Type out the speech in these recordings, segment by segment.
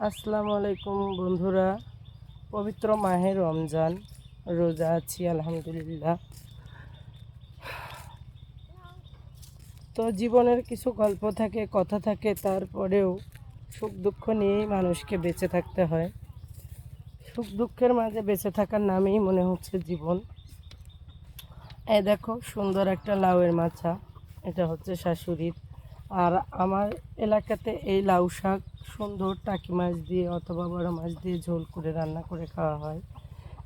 আসসালামু আলাইকুম বন্ধুরা। পবিত্র মাহে রমজান, রোজা আছি, আলহামদুলিল্লাহ। তো জীবনের কিছু গল্প থাকে, কথা থাকে, তারপরেও সুখ দুঃখ নিয়েই মানুষকে বেঁচে থাকতে হয়। সুখ দুঃখের মাঝে বেঁচে থাকার নামেই মনে হচ্ছে জীবন। এই দেখো, সুন্দর একটা লাউয়ের মাছা। এটা হচ্ছে শাশুড়ির। আর আমার এলাকাতে এই লাউ শাক সুন্দর টাকি মাছ দিয়ে অথবা বড় মাছ দিয়ে ঝোল করে রান্না করে খাওয়া হয়।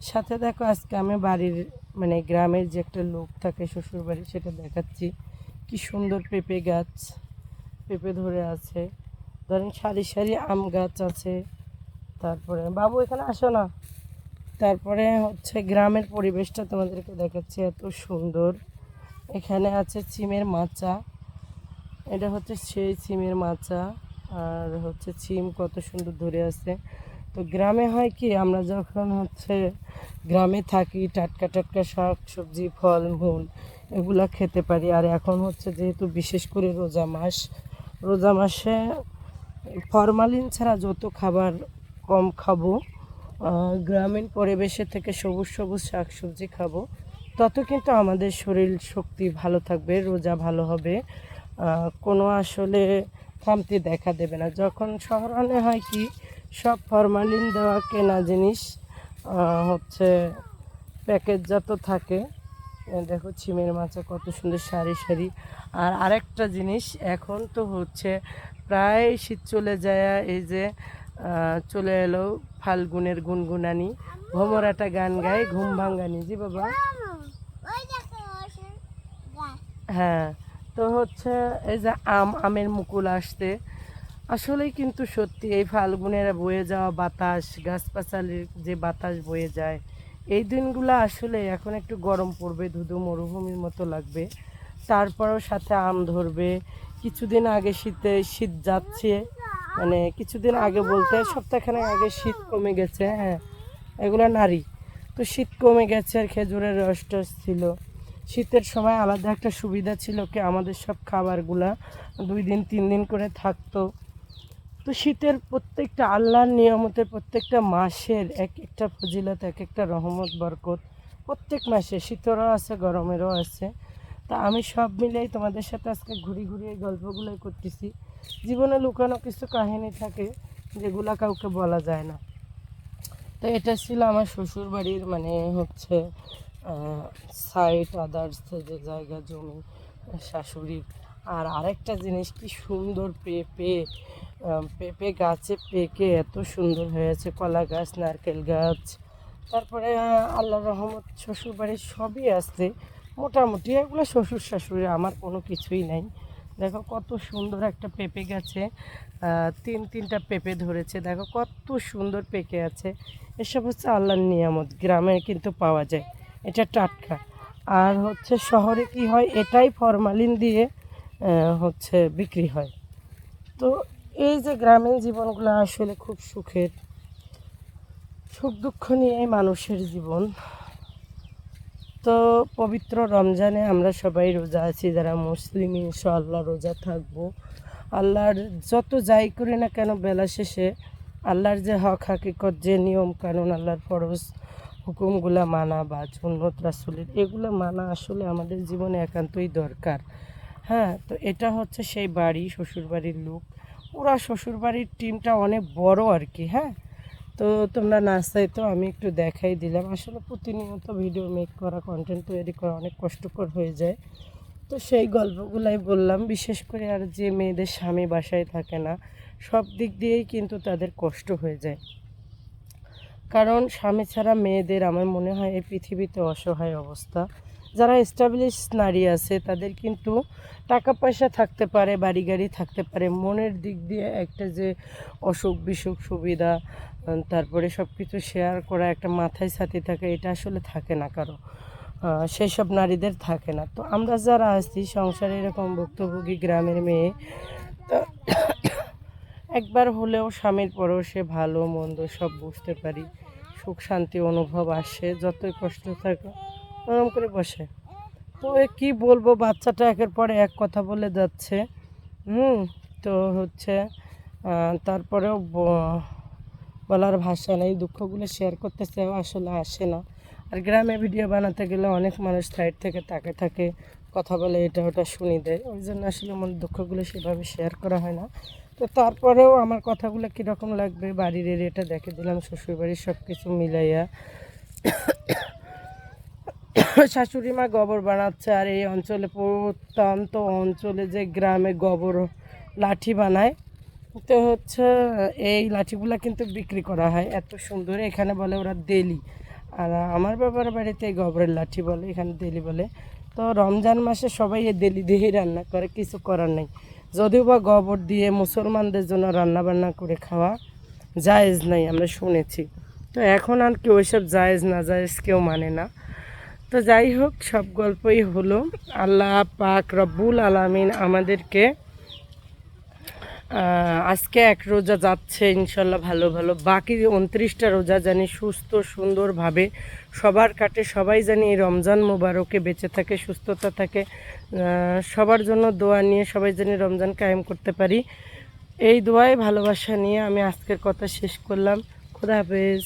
সাথে দেখো আজকে আমি বাড়ির মানে গ্রামের যে একটা লোক থাকে শ্বশুর বাড়ি সেটা দেখাচ্ছি। কি সুন্দর পেঁপে গাছ, পেঁপে ধরে আছে। ধরেন সারি সারি আম গাছ আছে। তারপরে, বাবু এখানে আসো না। তারপরে হচ্ছে গ্রামের পরিবেশটা তোমাদেরকে দেখাচ্ছি, এত সুন্দর। এখানে আছে চিমের মাচা। এটা হচ্ছে সেই সিমের মাচা। আর হচ্ছে চিম কত সুন্দর ধরে আছে। তো গ্রামে হয় কি, আমরা যখন হচ্ছে গ্রামে থাকি, টাটকা টাটকা শাক, সবজি, ফল, মূল এগুলা খেতে পারি। আর এখন হচ্ছে যেহেতু বিশেষ করে রোজা মাস, রোজা মাসে ফরমালিন ছাড়া যত খাবার কম খাব গ্রামীণ পরিবেশে থেকে সবুজ সবুজ শাক সবজি খাব, তত কিন্তু আমাদের শরীর শক্তি ভালো থাকবে, রোজা ভালো হবে। কোনো আসলে খামতি দেখা দেবে না। যখন শহরানে হয় কি সব ফরমালিন দেওয়া কেনা জিনিস হচ্ছে প্যাকেটজাত থাকে দেখো ছিমের মাছা কত সুন্দর সারি সারি। আর আরেকটা জিনিস এখন তো হচ্ছে প্রায় শীত চলে যায় এই যে চলে এলো ফাল্গুনের গুনগুনানি ভোমরাটা গান গায় ঘুম ভাঙ্গানি। জি বাবা? হ্যাঁ। তো হচ্ছে এই যে আম, আমের মুকুল আসতে আসলেই কিন্তু সত্যি এই ফাল্গুনের বয়ে যাওয়া বাতাস গাছপাচালির যে বাতাস বয়ে যায়, এই দিনগুলো আসলে এখন একটু গরম পড়বে, ধুধু মরুভূমির মতো লাগবে। তারপরেও সাথে আম ধরবে। কিছুদিন আগে শীতে শীত যাচ্ছে মানে কিছুদিন আগে বলতে সপ্তাহখানে আগে শীত কমে গেছে হ্যাঁ এগুলো নারী। তো শীত কমে গেছে আর খেজুরের রস টস ছিল। শীতের সময় আলাদা একটা সুবিধা ছিল কি আমাদের সব খাবারগুলা দুই দিন, তিন দিন করে থাকতো। তো শীতের প্রত্যেকটা আল্লাহর নিয়মতে প্রত্যেকটা মাসের এক একটা ফজিলত, এক একটা রহমত, বরকত প্রত্যেক মাসে। শীতেরও আছে, গরমেরও আছে। তা আমি সব মিলেই তোমাদের সাথে আজকে ঘুরি ঘুরি এই গল্পগুলোই করতেছি। জীবনে লুকানো কিছু কাহিনী থাকে যেগুলা কাউকে বলা যায় না। তো এটা ছিল আমার শ্বশুর বাড়ির মানে হচ্ছে সাইট আদার্স যে জায়গা, জমি শাশুড়ির আর আরেকটা জিনিস, কি সুন্দর পেঁপে পেঁপে গাছে পেকে, এত সুন্দর হয়েছে, কলা গাছ, নারকেল গাছ। তারপরে আল্লাহ রহমত শ্বশুর বাড়ির সবই আছে। মোটামুটি এগুলো শ্বশুর শাশুড়ি, আমার কোনো কিছুই নাই। দেখো কত সুন্দর একটা পেঁপে গাছে তিন তিনটা পেঁপে ধরেছে। দেখো কত সুন্দর পেকে আছে। এসব হচ্ছে আল্লাহর নিয়ামত, গ্রামে কিন্তু পাওয়া যায়। এটা টাটকা। আর হচ্ছে শহরে কি হয়, এটাই ফরমালিন দিয়ে হচ্ছে বিক্রি হয়। তো এই যে গ্রামীণ জীবনগুলো আসলে খুব সুখের, সুখ দুঃখ নিয়েই মানুষের জীবন। তো পবিত্র রমজানে আমরা সবাই রোজা আছি, যারা মুসলিম, ইনশাআল্লাহ রোজা থাকব। আল্লাহর যত যাই করি না কেন, বেলা শেষে আল্লাহর যে হক হাকিকত, যে নিয়ম কানুন, আল্লাহর ফরজ হুকুমগুলা মানা বা সুন্নত রাসুলের, এগুলো মানা আসলে আমাদের জীবনে একান্তই দরকার। হ্যাঁ তো এটা হচ্ছে সেই বাড়ি, শ্বশুরবাড়ির লোক। ওরা শ্বশুরবাড়ির টিমটা অনেক বড় আর কি হ্যাঁ? তো তোমরা নাস্তায় তো আমি একটু দেখাই দিলাম। আসলে প্রতিনিয়ত ভিডিও মেক করা কন্টেন্ট তৈরি করা অনেক কষ্টকর হয়ে যায়। তো সেই গল্পগুলাই বললাম। বিশেষ করে আর যে মেয়েদের স্বামী বাসায় থাকে না, সব দিক দিয়েই কিন্তু তাদের কষ্ট হয়ে যায়। কারণ স্বামী ছাড়া মেয়েদের আমার মনে হয় এই পৃথিবীতে অসহায় অবস্থা। যারা এস্টাবলিশ নারী আছে, তাদের কিন্তু টাকা পয়সা থাকতে পারে, বাড়ি গাড়ি থাকতে পারে, মনের দিক দিয়ে একটা যে অসুখ বিসুখ সুবিধা তারপরে সব কিছু শেয়ার করা, একটা মাথায় সাথে থাকে, এটা আসলে থাকে না কারও। সেই সব নারীদের থাকে না। তো আমরা যারা আছি, সংসারে এরকম ভুক্তভোগী গ্রামের মেয়ে একবার হলেও স্বামীর পরশে ভালো, মন্দ সব বুঝতে পারি। সুখ, শান্তি, অনুভব আসে, যতই কষ্ট থাকে ওরকম করে বসে। তো কী বলব, বাচ্চাটা একের পরে এক কথা বলে যাচ্ছে। হুম, তো হচ্ছে তারপরেও বলার ভাষা নেই, দুঃখগুলো শেয়ার করতে চাও আসলে আসে না। আর গ্রামে ভিডিও বানাতে গেলে অনেক মানুষ সাইড থেকে তাকে থাকে, কথা বলে, এটা ওটা শুনি দেয়। ওই জন্য আসলে মনে দুঃখগুলো সেভাবে শেয়ার করা হয় না। তো তারপরেও আমার কথাগুলো কীরকম লাগবে? বাড়ির এরিয়াটা দেখে দিলাম শ্বশুরবাড়ির সব কিছু মিলাইয়া। শাশুড়ি মা গোবর বানাচ্ছে, আর এই অঞ্চলে প্রত্যন্ত অঞ্চলে যে গ্রামে গোবর লাঠি বানায়, তো হচ্ছে এই লাঠিগুলো কিন্তু বিক্রি করা হয়। এত সুন্দর, এখানে বলে ওরা দেলি। আর আমার বাবার বাড়িতে গোবরের লাঠি বলে, এখানে দেলি বলে। তো রমজান মাসে সবাই এই দেলি দিয়েই রান্না করে, কিছু করার নেই। যদিও বা গোবর দিয়ে মুসলমানদের জন্য রান্না বান্না করে খাওয়া জায়েজ নাই, আমরা শুনেছি। তো এখন আর কেউ ওইসব জায়েজ না, জায়েজ কেউ মানে না। তো যাই হোক, সব গল্পই হলো, আল্লাহ পাক রব্বুল আলামিন আমাদেরকে আজকে এক রোজা যাচ্ছে, ইনশাল্লাহ ভালো ভালো। বাকি উনত্রিশটা রোজা জানি সুস্থ, সুন্দরভাবে সবার কাটে, সবাই জানি এই রমজান মোবারকে বেঁচে থাকে, সুস্থতা থাকে। সবার জন্য দোয়া নিয়ে সবাই জানি রমজান কায়েম করতে পারি। এই দোয়ায় ভালোবাসা নিয়ে আমি আজকের কথা শেষ করলাম। খুদা হাফেজ।